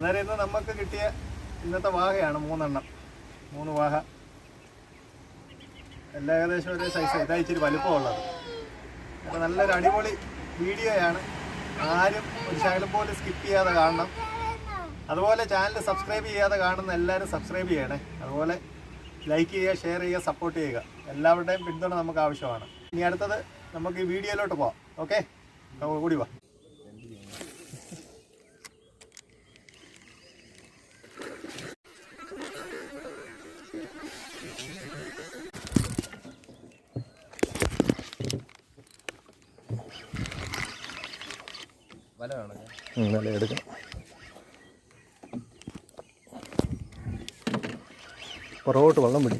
അന്നേരം ഇന്ന് നമുക്ക് കിട്ടിയ ഇന്നത്തെ വാഹയാണ് മൂന്നെണ്ണം. മൂന്ന് വാഹ. എല്ലാ ഏകദേശം ഒരേ സൈസ് ഇതാ ഇച്ചിരി വലുപ്പമുള്ളത് അപ്പോൾ നല്ലൊരു അടിപൊളി വീഡിയോയാണ് ആരും ഒരു ശകലം പോലും സ്കിപ്പ് ചെയ്യാതെ കാണണം. അതുപോലെ ചാനൽ സബ്സ്ക്രൈബ് ചെയ്യാതെ കാണുന്ന എല്ലാവരും സബ്സ്ക്രൈബ് ചെയ്യണേ. അതുപോലെ ലൈക്ക് ചെയ്യുക ഷെയർ ചെയ്യുക സപ്പോർട്ട് ചെയ്യുക. എല്ലാവരുടെയും പിന്തുണ നമുക്ക് ആവശ്യമാണ്. ഇനി അടുത്തത് നമുക്ക് ഈ വീഡിയോയിലോട്ട് പോവാം. ഓക്കെ കൂടി വാ. വല എടുക്കാം. പുറകോട്ട് വെള്ളം വലി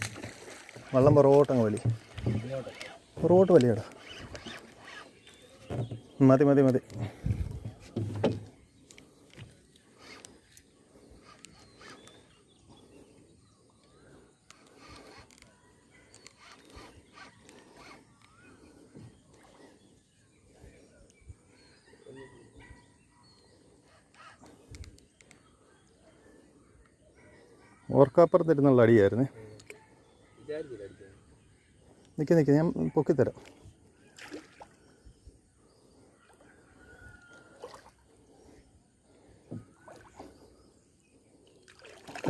വെള്ളം പുറകോട്ട് അങ്ങ് വലി. പുറകോട്ട് വലിയടാ. മതി മതി മതി. ഓർക്കാപ്പുറത്തിരുന്നുള്ള അടിയായിരുന്നേ. നിൽക്കി നിൽക്കി ഞാൻ പൊക്കിത്തരാം.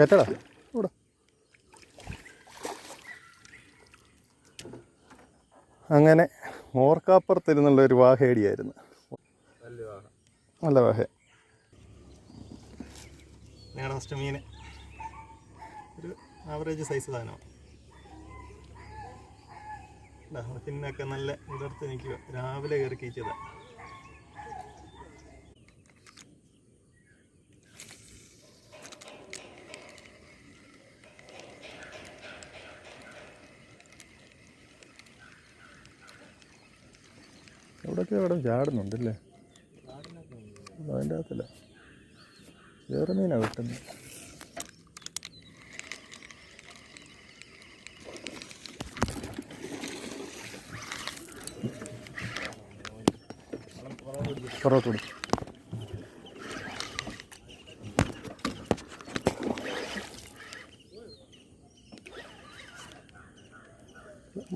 കേട്ടടാ ഇവിടെ അങ്ങനെ ഓർക്കാപ്പുറത്തിരുന്നുള്ള ഒരു വാഹേടിയായിരുന്നു. നല്ല വാഹ. ഞങ്ങളുടെ ഫസ്റ്റ് മീൻ ആവറേജ് സൈസ് സാധനമാണ് പിന്നൊക്കെ നല്ല ഇടർത്ത് നിൽക്കുക. രാവിലെ കയറി കീച്ചതാ എവിടെയൊക്കെ അവിടെ ചാടുന്നുണ്ടല്ലേ? അതിന്റെ അകത്തല്ല വേറെ മീനാണ് കിട്ടുന്നത്. പുറത്തോട്ട് പിടി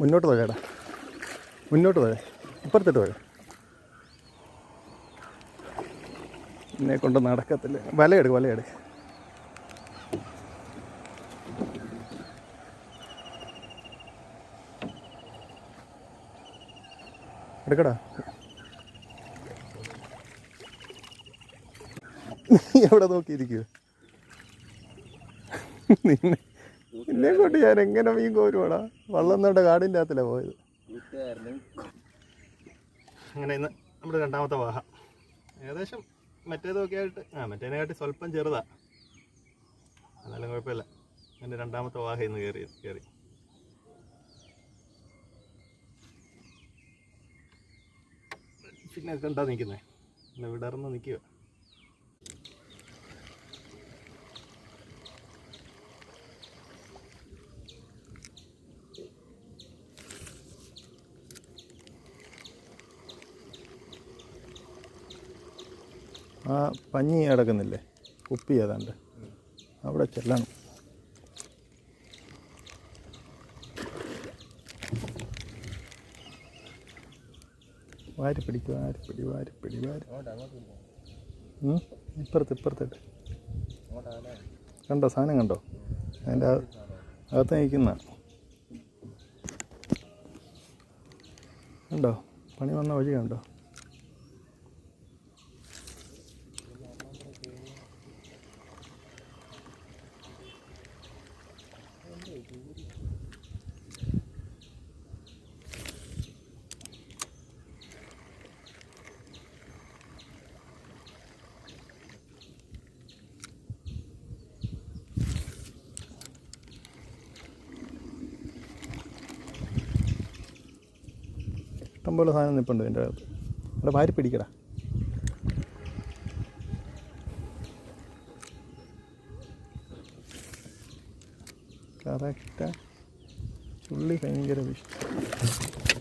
മുന്നോട്ട് ചേട്ടാ മുന്നോട്ട് പോയ. ഇപ്പുറത്തിട്ട് പോയ. എന്നെ കൊണ്ട് നടക്കത്തില്ല. വലയെടുക്ക് വലയെടുക്ക് എടുക്കടാ. നീ എവിടെ നോക്കിയിരിക്കുക നിന്നെ നിന്നെ കൊണ്ട് ഞാൻ എങ്ങനെ മീൻ കോരുവാടാ? വള്ളം നട കാടിന്റെ അകത്തല്ലേ പോയത് അങ്ങനെ ഇന്ന് നമ്മുടെ രണ്ടാമത്തെ വാഹ. ഏകദേശം മറ്റേതൊക്കെ ആയിട്ട് ആ മറ്റേതിനെക്കാട്ടി സ്വല്പം ചെറുതാ. എന്നാലും കുഴപ്പമില്ല. എന്റെ രണ്ടാമത്തെ വാഹ ഇന്ന് കയറി കയറി. പിന്നെ കണ്ടാ നിൽക്കുന്നേ? പിന്നെ വിടർന്ന് നിൽക്കുക ആ പഞ്ഞി കിടക്കുന്നില്ലേ കുപ്പി ഏതാണ്ട്. അവിടെ ചെല്ലണം. വാരി വാരിപ്പിടി വാരി പിടി വാരി. പിടി വാരി ഇപ്പുറത്ത് ഇപ്പുറത്തിട്ട് കണ്ടോ? സാധനം കണ്ടോ? അതിന്റെ അക- അകത്ത് നിൽക്കുന്ന. കണ്ടോ? പണി വന്ന വഴി കണ്ടോ? ഇഷ്ടംപോലെ സാധനം നിൽപ്പുണ്ട് എന്റെ അകത്ത്. അവിടെ വാരി പിടിക്കടാ. കറക്റ്റാ. ചുള്ളി ഭയങ്കര വിഷയം